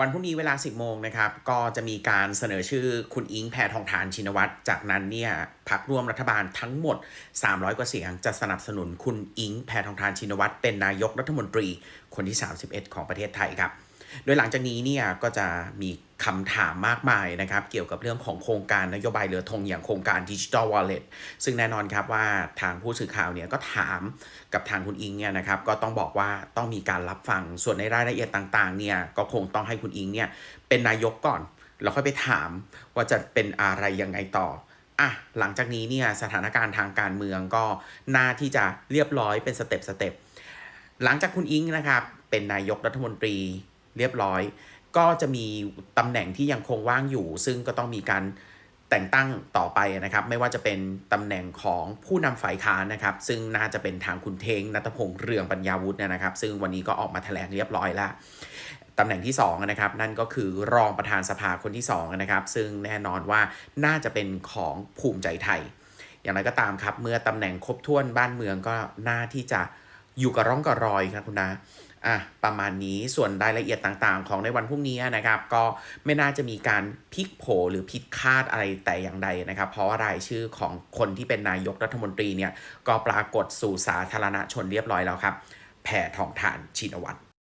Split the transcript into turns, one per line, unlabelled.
วันพรุ่งนี้เวลา 10 โมงนะครับ ก็จะมีการเสนอชื่อคุณอิงแพทองทานชินวัตร จากนั้นเนี่ยพักร่วมรัฐบาลทั้งหมด 300 กว่าเสียง จะสนับสนุนคุณอิงแพทองทานชินวัตรเป็นนายกรัฐมนตรีคนที่ 31 ของประเทศไทยครับ โดยหลังจากนี้เนี่ยก็จะมีคำถามมากมายนะครับ เกี่ยวกับเรื่องของโครงการนโยบายเรือธงอย่างโครงการดิจิทัลวอลเล็ตซึ่งแน่นอนครับว่าทางผู้สื่อข่าวเนี่ยก็ถามกับทางคุณอิงเนี่ยนะครับ ก็ต้องบอกว่าต้องมีการรับฟังส่วนในรายละเอียดต่างๆเนี่ยก็คงต้องให้คุณอิงเนี่ยเป็นนายกก่อนแล้วค่อยไปถามว่าจะเป็นอะไรยังไงต่ออะหลังจากนี้เนี่ยสถานการณ์ทางการเมืองก็น่าที่จะเรียบร้อยเป็นสเต็ปสเต็ปหลังจากคุณอิงนะครับเป็นนายกรัฐมนตรี เรียบร้อย ก็จะมีตำแหน่งที่ยังคงว่างอยู่ ซึ่งก็ต้องมีการแต่งตั้งต่อไปนะครับ ไม่ว่าจะเป็นตำแหน่งของผู้นำฝ่ายค้านนะครับ ซึ่งน่าจะเป็นทางคุณเทงนัตพงษ์เรืองปัญญาวุฒิเนยนะครับ ซึ่งวันนี้ก็ออกมาแถลงเรียบร้อยแล้วตำแหน่งที่2นะครับนั่นก็คือรองประธานสภาคนที่2นะครับซึ่งแน่นอนว่าน่าจะเป็นของภูมิใจไทย อย่างไรก็ตามครับ เมื่อตำแหน่งครบถ้วนบ้านเมืองก็น่าที่จะอยู่กับร่องกับรอยครับคุณนะ อะประมาณนี้ส่วนรายละเอียดต่างๆ ของในวันพรุ่งนี้นะครับ ก็ไม่น่าจะมีการพลิกโผหรือผิดคาดอะไรแต่อย่างใดนะครับ เพราะว่ารายชื่อของคนที่เป็นนายกรัฐมนตรีเนี่ยก็ปรากฏสู่สาธารณชนเรียบร้อยแล้วครับ แผ่ทองทานชินวัตร